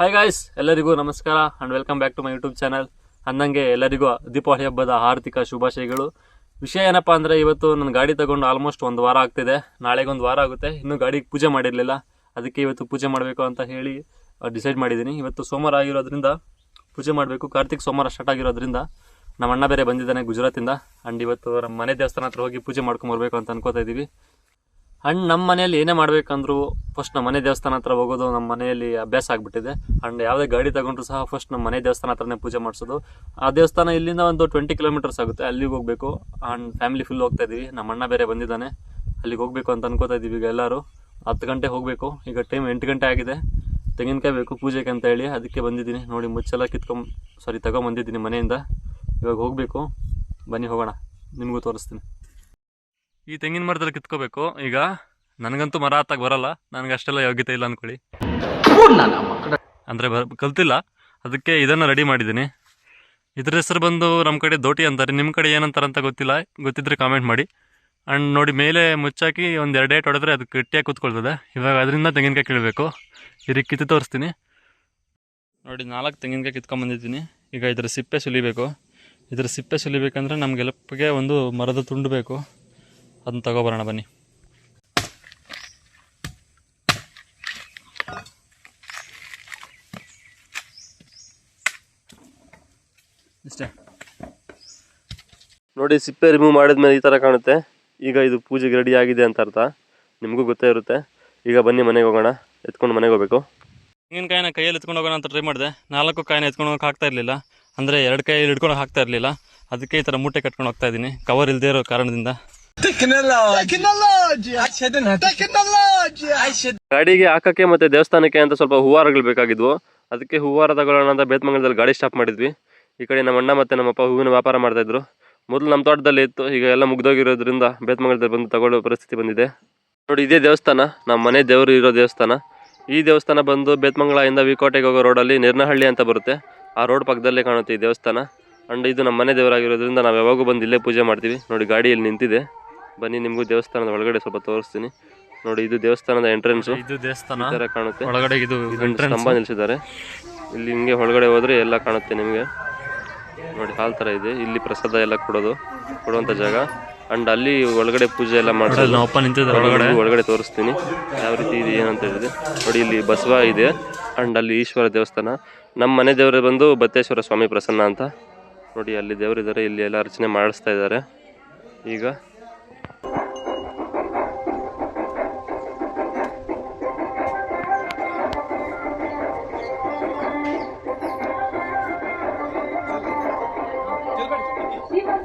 Hi guys ಎಲ್ಲರಿಗೂ ನಮಸ್ಕಾರ and welcome back to my YouTube channel ಅಂದಂಗೆ ಎಲ್ಲರಿಗೂ ದೀಪಾವಳಿ ಹಬ್ಬದ ಆರ್ಥಿಕ ಶುಭಾಶಯಗಳು. ವಿಷಯ ಏನಪ್ಪ ಅಂದರೆ ಇವತ್ತು ನನ್ನ ಗಾಡಿ ತಗೊಂಡು ಆಲ್ಮೋಸ್ಟ್ ಒಂದು ವಾರ ಆಗ್ತಿದೆ. ನಾಳೆಗೊಂದು ವಾರ ಆಗುತ್ತೆ. ಇನ್ನೂ ಗಾಡಿಗೆ ಪೂಜೆ ಮಾಡಿರಲಿಲ್ಲ. ಅದಕ್ಕೆ ಇವತ್ತು ಪೂಜೆ ಮಾಡಬೇಕು ಅಂತ ಹೇಳಿ ಡಿಸೈಡ್ ಮಾಡಿದ್ದೀನಿ. ಇವತ್ತು ಸೋಮವಾರ ಆಗಿರೋದ್ರಿಂದ ಪೂಜೆ ಮಾಡಬೇಕು. ಕಾರ್ತಿಕ್ ಸೋಮವಾರ ಸ್ಟಾರ್ಟ್ ಆಗಿರೋದ್ರಿಂದ ನಮ್ಮ ಅಣ್ಣ ಬೇರೆ ಬಂದಿದ್ದಾನೆ ಗುಜರಾತಿಂದ. ಆ್ಯಂಡ್ ಇವತ್ತು ನಮ್ಮ ಮನೆ ದೇವಸ್ಥಾನ ಹತ್ರ ಹೋಗಿ ಪೂಜೆ ಮಾಡ್ಕೊಂಬರ್ಬೇಕು ಅಂತ ಅನ್ಕೋತಾ ಇದ್ದೀವಿ. ಅಂಡ್ ನಮ್ಮ ಮನೆಯಲ್ಲಿ ಏನೇ ಮಾಡಬೇಕಂದ್ರೂ ಫಸ್ಟ್ ನಮ್ಮ ಮನೆ ದೇವಸ್ಥಾನ ಹತ್ರ ಹೋಗೋದು ನಮ್ಮ ಮನೆಯಲ್ಲಿ ಅಭ್ಯಾಸ ಆಗಿಬಿಟ್ಟಿದೆ. ಅಂಡ್ ಯಾವುದೇ ಗಾಡಿ ತಗೊಂಡ್ರು ಸಹ ಫಸ್ಟ್ ನಮ್ಮ ಮನೆ ದೇವಸ್ಥಾನ ಹತ್ರನೇ ಪೂಜೆ ಮಾಡಿಸೋದು. ಆ ದೇವಸ್ಥಾನ ಇಲ್ಲಿಂದ ಒಂದು ಟ್ವೆಂಟಿ ಕಿಲೋಮೀಟರ್ಸ್ ಆಗುತ್ತೆ. ಅಲ್ಲಿಗೆ ಹೋಗಬೇಕು. ಅಂಡ್ ಫ್ಯಾಮಿಲಿ ಫುಲ್ ಹೋಗ್ತಾ ಇದ್ದೀವಿ ನಮ್ಮ ಅಣ್ಣ ಬೇರೆ ಬಂದಿದ್ದಾನೆ. ಅಲ್ಲಿಗೆ ಹೋಗಬೇಕು ಅಂತ ಅನ್ಕೋತಾ ಇದ್ದೀವಿ ಈಗ ಎಲ್ಲರೂ. ಹತ್ತು ಗಂಟೆ ಹೋಗಬೇಕು. ಈಗ ಟೈಮ್ ಎಂಟು ಗಂಟೆ ಆಗಿದೆ. ತೆಂಗಿನಕಾಯಿ ಬೇಕು ಪೂಜೆಗೆ ಅಂತ ಹೇಳಿ ಅದಕ್ಕೆ ಬಂದಿದ್ದೀನಿ. ನೋಡಿ ಮುಚ್ಚೆಲ್ಲ ಕಿತ್ಕೊಂಬ ಸಾರಿ ತಗೊಂಬಂದಿದ್ದೀನಿ ಮನೆಯಿಂದ. ಇವಾಗ ಹೋಗಬೇಕು. ಬನ್ನಿ ಹೋಗೋಣ. ನಿಮಗೂ ತೋರಿಸ್ತೀನಿ. ಈ ತೆಂಗಿನ ಮರದಲ್ಲಿ ಕಿತ್ಕೋಬೇಕು. ಈಗ ನನಗಂತೂ ಮರ ಹತ್ತಾಗ ಬರಲ್ಲ. ನನಗೆ ಅಷ್ಟೆಲ್ಲ ಯೋಗ್ಯತೆ ಇಲ್ಲ ಅನ್ಕೊಳ್ಳಿ. ಅಂದರೆ ಬರ್ ಕಲ್ತಿಲ್ಲ. ಅದಕ್ಕೆ ಇದನ್ನು ರೆಡಿ ಮಾಡಿದ್ದೀನಿ. ಇದ್ರ ಹೆಸರು ಬಂದು ನಮ್ಮ ಕಡೆ ದೋಟಿ ಅಂತಾರೆ. ನಿಮ್ಮ ಕಡೆ ಏನಂತಾರೆ ಅಂತ ಗೊತ್ತಿಲ್ಲ. ಗೊತ್ತಿದ್ರೆ ಕಾಮೆಂಟ್ ಮಾಡಿ. ಆ್ಯಂಡ್ ನೋಡಿ, ಮೇಲೆ ಮುಚ್ಚಾಕಿ ಒಂದು ಎರಡು ಏಟ್ ಹೊಡೆದ್ರೆ ಅದು ಗಟ್ಟಿಯಾಗಿ ಕೂತ್ಕೊಳ್ತದೆ. ಇವಾಗ ಅದರಿಂದ ತೆಂಗಿನಕಾಯಿ ಕೀಳಬೇಕು. ಇದಕ್ಕೆ ಕಿತ್ತು ತೋರಿಸ್ತೀನಿ. ನೋಡಿ, ನಾಲ್ಕು ತೆಂಗಿನಕಾಯಿ ಕಿತ್ಕೊಂಬಂದಿದ್ದೀನಿ. ಈಗ ಇದರ ಸಿಪ್ಪೆ ಸುಲಿಬೇಕು. ಇದರ ಸಿಪ್ಪೆ ಸುಲಿಬೇಕಂದ್ರೆ ನಮಗೆಲ್ಲಪ್ಪಿಗೆ ಒಂದು ಮರದ ತುಂಡು ಬೇಕು. ಅದನ್ನ ತಗೊಬರೋಣ ಬನ್ನಿ. ಇಷ್ಟೇ. ನೋಡಿ ಸಿಪ್ಪೆ ರಿಮೂವ್ ಮಾಡಿದ್ಮೇಲೆ ಈ ಥರ ಕಾಣುತ್ತೆ. ಈಗ ಇದು ಪೂಜೆಗೆ ರೆಡಿ ಆಗಿದೆ ಅಂತ ಅರ್ಥ. ನಿಮಗೂ ಗೊತ್ತೇ ಇರುತ್ತೆ. ಈಗ ಬನ್ನಿ ಮನೆಗೆ ಹೋಗೋಣ. ಎತ್ಕೊಂಡು ಮನೆಗೆ ಹೋಗ್ಬೇಕು. ತೆಂಗಿನಕಾಯಿನ ಕೈಯಲ್ಲಿ ಎತ್ಕೊಂಡು ಹೋಗೋಣ ಅಂತ ಟ್ರೈ ಮಾಡಿದೆ. ನಾಲ್ಕು ಕಾಯಿನ ಎತ್ಕೊಂಡು ಹೋಗಕ್ಕೆ ಆಗ್ತಾ ಇರಲಿಲ್ಲ. ಅಂದರೆ ಎರಡು ಕೈಯಲ್ಲಿ ಹಿಡ್ಕೊಂಡು ಹಾಕ್ತಾ ಇರಲಿಲ್ಲ. ಅದಕ್ಕೆ ಈ ಥರ ಮೂಟೆ ಕಟ್ಕೊಂಡು ಹೋಗ್ತಾ ಇದ್ದೀನಿ. ಕವರ್ ಇಲ್ಲದೇ ಇರೋ ಕಾರಣದಿಂದ. ಗಾಡಿಗೆ ಹಾಕಕ್ಕೆ ಮತ್ತೆ ದೇವಸ್ಥಾನಕ್ಕೆ ಅಂತ ಸ್ವಲ್ಪ ಹೂವಾರಗಳು ಬೇಕಾಗಿದ್ವು. ಅದಕ್ಕೆ ಹೂವಾರ ತಗೊಳ್ಳೋಣ ಅಂತ ಬೇತ್ಮಂಗಲದಲ್ಲಿ ಗಾಡಿ ಸ್ಟಾಪ್ ಮಾಡಿದ್ವಿ. ಈ ಕಡೆ ನಮ್ಮ ಅಣ್ಣ ಮತ್ತೆ ನಮ್ಮಪ್ಪ ಹೂವಿನ ವ್ಯಾಪಾರ ಮಾಡ್ತಾ ಇದ್ರು. ಮೊದಲು ನಮ್ಮ ತೋಟದಲ್ಲಿ ಇತ್ತು ಈಗ ಎಲ್ಲ ಮುಗ್ದೋಗಿರೋದ್ರಿಂದ ಬೇತ್ಮಂಗಲದಲ್ಲಿ ಬಂದು ತಗೊಳ್ಳೋ ಪರಿಸ್ಥಿತಿ ಬಂದಿದೆ. ನೋಡಿ ಇದೇ ದೇವಸ್ಥಾನ ನಮ್ಮ ಮನೆ ದೇವರು ಇರೋ ದೇವಸ್ಥಾನ. ಈ ದೇವಸ್ಥಾನ ಬಂದು ಬೇತ್ಮಂಗಲದಿಂದ ವಿಕೋಟೆಗೆ ಹೋಗೋ ರೋಡಲ್ಲಿ ನಿರ್ನಹಳ್ಳಿ ಅಂತ ಬರುತ್ತೆ. ಆ ರೋಡ್ ಪಕ್ಕದಲ್ಲೇ ಕಾಣುತ್ತೆ ಈ ದೇವಸ್ಥಾನ. ಅಂಡ್ ಇದು ನಮ್ಮ ಮನೆ ದೇವರಾಗಿರೋದ್ರಿಂದ ನಾವು ಯಾವಾಗೂ ಬಂದು ಇಲ್ಲೇ ಪೂಜೆ ಮಾಡ್ತೀವಿ. ನೋಡಿ ಗಾಡಿ ಇಲ್ಲಿ ನಿಂತಿದೆ. ಬನ್ನಿ ನಿಮಗೂ ದೇವಸ್ಥಾನದ ಒಳಗಡೆ ಸ್ವಲ್ಪ ತೋರಿಸ್ತೀನಿ. ನೋಡಿ ಇದು ದೇವಸ್ಥಾನದ ಎಂಟ್ರೆನ್ಸ್ ಇದು ದೇವಸ್ಥಾನ. ಕಾಣುತ್ತೆ. ಒಳಗಡೆ ಇದು ನಿಲ್ಸಿದ್ದಾರೆ. ಇಲ್ಲಿ ಹಿಂಗೆ ಒಳಗಡೆ ಹೋದ್ರೆ ಎಲ್ಲ ಕಾಣುತ್ತೆ ನಿಮಗೆ. ನೋಡಿ ಹಾಲ್ ತರ ಇದೆ. ಇಲ್ಲಿ ಪ್ರಸಾದ ಎಲ್ಲ ಕೊಡೋದು ಕೊಡುವಂತ ಜಾಗ. ಅಂಡ್ ಅಲ್ಲಿ ಒಳಗಡೆ ಪೂಜೆ ಎಲ್ಲ ಮಾಡ್ತಾರೆ ಒಳಗಡೆ. ಒಳಗಡೆ ತೋರಿಸ್ತೀನಿ. ಯಾವ ರೀತಿ ಇದೆ ಏನಂತ ಹೇಳಿದೆ ನೋಡಿ ಇಲ್ಲಿ ಬಸವ ಇದೆ. ಅಂಡ್ ಅಲ್ಲಿ ಈಶ್ವರ ದೇವಸ್ಥಾನ. ನಮ್ಮ ಮನೆ ದೇವರೇ ಬಂದು ಬತ್ತೇಶ್ವರ ಸ್ವಾಮಿ ಪ್ರಸನ್ನ ಅಂತ. ನೋಡಿ ಅಲ್ಲಿ ದೇವರಿದ್ದಾರೆ. ಇಲ್ಲಿ ಎಲ್ಲ ಅರ್ಚನೆ ಮಾಡಿಸ್ತಾ ಇದ್ದಾರೆ. ಈಗ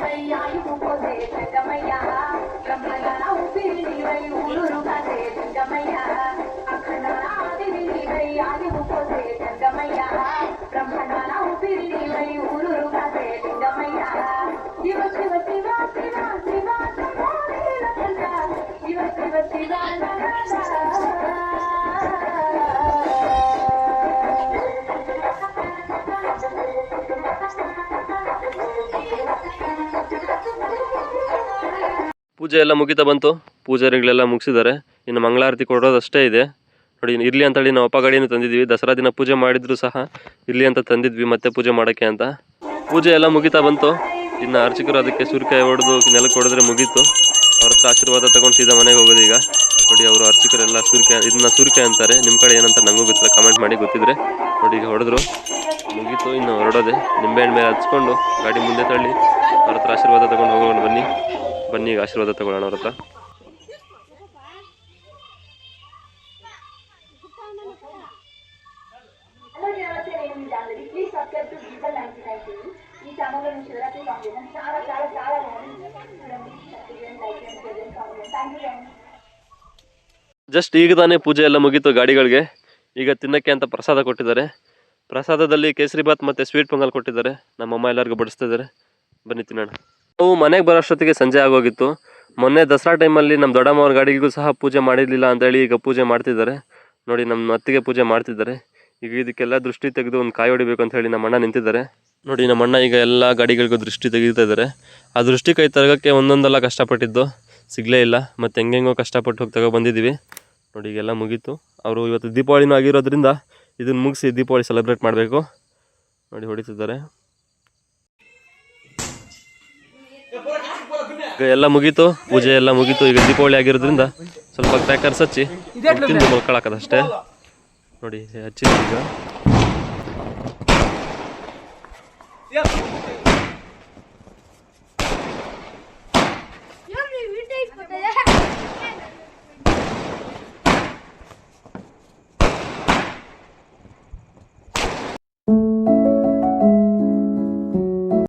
నీవయ్యా ఇప్పుకోసే జంగమయ్యా బ్రహ్మగణ ఉపిరి నీవై ఊరు కదే జంగమయ్యా అఖండన ఆదివి నీవయ్యా ఇప్పుకోసే జంగమయ్యా బ్రహ్మగణ ఉపిరి నీవై ఊరు కదే లింగమయ్యా శివ శివ శివ శివ శివ శివ శివ శివ శివ ಪೂಜೆ ಎಲ್ಲ ಮುಗಿತಾ ಬಂತು. ಪೂಜಾರಿಗಳೆಲ್ಲ ಮುಗಿಸಿದ್ದಾರೆ. ಇನ್ನು ಮಂಗಳಾರತಿ ಕೊಡೋದಷ್ಟೇ ಇದೆ. ನೋಡಿ, ಇರಲಿ ಅಂತೇಳಿ ನಾವು ಅಪ್ಪ ಗಾಡಿನೂ ತಂದಿದ್ವಿ ದಸರಾ ದಿನ ಪೂಜೆ ಮಾಡಿದ್ರು ಸಹ ಇರಲಿ ಅಂತ ತಂದಿದ್ವಿ ಮತ್ತೆ ಪೂಜೆ ಮಾಡೋಕ್ಕೆ ಅಂತ. ಪೂಜೆ ಎಲ್ಲ ಮುಗಿತಾ ಬಂತು. ಇನ್ನು ಅರ್ಚಕರು ಅದಕ್ಕೆ ಸುರಿಕೆ ಹೊಡೆದು ನೆಲಕ್ಕೆ ಹೊಡೆದ್ರೆ ಮುಗೀತು. ಅವ್ರ ಹತ್ರ ಆಶೀರ್ವಾದ ತಗೊಂಡು ಸೀದಾ ಮನೆಗೆ ಹೋಗೋದು ಈಗ. ನೋಡಿ, ಅವರು ಅರ್ಚಕರೆಲ್ಲ ಸುರಿಕೆ ಇದನ್ನ ಸುರಿಕೆ ಅಂತಾರೆ. ನಿಮ್ಮ ಕಡೆ ಏನಂತ ನನಗೂ ಗೊತ್ತಿಲ್ಲ. ಕಮೆಂಟ್ ಮಾಡಿ ಗೊತ್ತಿದ್ರೆ ನೋಡಿ ಈಗ ಹೊಡೆದ್ರು. ಮುಗೀತು, ಇನ್ನು ಹೊರಡೋದೆ. ನಿಂಬೆಹಣ್ಣು ಮೇಲೆ ಹಚ್ಕೊಂಡು ಗಾಡಿ ಮುಂದೆ ತಳ್ಳಿ. ಅವ್ರ ಹತ್ರ ಆಶೀರ್ವಾದ ತಗೊಂಡು ಹೋಗೋಣ ಬನ್ನಿ. ಬನ್ನಿ, ಈಗ ಆಶೀರ್ವಾದ ತಗೊಳ್ಳೋಣ ಅವ್ರ ಜಸ್ಟ್ ಈಗ ತಾನೇ ಪೂಜೆ ಎಲ್ಲ ಮುಗೀತು ಗಾಡಿಗಳಿಗೆ. ಈಗ ತಿನ್ನಕ್ಕೆ ಅಂತ ಪ್ರಸಾದ ಕೊಟ್ಟಿದ್ದಾರೆ. ಪ್ರಸಾದದಲ್ಲಿ ಕೇಸರಿ ಬಾತ್ ಮತ್ತು ಸ್ವೀಟ್ ಪೊಂಗಲ್ ಕೊಟ್ಟಿದ್ದಾರೆ. ನಮ್ಮಮ್ಮ ಎಲ್ಲರಿಗೂ ಬಡಿಸ್ತಿದ್ದಾರೆ ಬನ್ನಿ ತಿನ್ನೋಣ. ನಾವು ಮನೆಗೆ ಬರೋ ಅಷ್ಟೊತ್ತಿಗೆ ಸಂಜೆ ಆಗೋಗಿತ್ತು. ಮೊನ್ನೆ ದಸರಾ ಟೈಮಲ್ಲಿ ನಮ್ಮ ದೊಡ್ಡಮ್ಮ ಅವ್ರ ಗಾಡಿಗೂ ಸಹ ಪೂಜೆ ಮಾಡಿರಲಿಲ್ಲ ಅಂತೇಳಿ ಈಗ ಪೂಜೆ ಮಾಡ್ತಿದ್ದಾರೆ. ನೋಡಿ, ನಮ್ಮ ಅತ್ತಿಗೆ ಪೂಜೆ ಮಾಡ್ತಿದ್ದಾರೆ. ಈಗ ಇದಕ್ಕೆಲ್ಲ ದೃಷ್ಟಿ ತೆಗೆದು ಒಂದು ಕಾಯಿ ಹೊಡಿಬೇಕು ಅಂತ ಹೇಳಿ ನಮ್ಮ ಅಣ್ಣ ನಿಂತಿದ್ದಾರೆ. ನೋಡಿ, ನಮ್ಮ ಅಣ್ಣ ಈಗ ಎಲ್ಲ ಗಾಡಿಗಳಿಗೂ ದೃಷ್ಟಿ ತೆಗಿತಾ ಇದ್ದಾರೆ. ಆ ದೃಷ್ಟಿ ಕೈ ತರಗಕ್ಕೆ ಒಂದೊಂದೆಲ್ಲ ಕಷ್ಟಪಟ್ಟಿದ್ದು. ಸಿಗಲೇ ಇಲ್ಲ. ಮತ್ತು ಹೆಂಗೆಂಗೋ ಕಷ್ಟಪಟ್ಟು ಹೋಗಿ ತಗೋ ಬಂದಿದ್ದೀವಿ. ನೋಡಿ, ಈಗೆಲ್ಲ ಮುಗೀತು. ಅವರು ಇವತ್ತು ದೀಪಾವಳಿನೂ ಆಗಿರೋದ್ರಿಂದ ಇದನ್ನು ಮುಗಿಸಿ ದೀಪಾವಳಿ ಸೆಲೆಬ್ರೇಟ್ ಮಾಡಬೇಕು. ನೋಡಿ, ಹೊಡಿತಿದ್ದಾರೆ. ಎಲ್ಲ ಮುಗೀತು ಪೂಜೆ ಎಲ್ಲ ಮುಗೀತು. ಈಗ ದೀಪಾವಳಿ ಆಗಿರೋದ್ರಿಂದ ಸ್ವಲ್ಪ ಕ್ರ್ಯಾಕರ್ಸ್ ಹಚ್ಚಿ ತಿಂದು ಮಲ್ಕೊಳಕದಷ್ಟೇ ನೋಡಿ ಹಚ್ಚಿದ್ವಿ ಈಗ.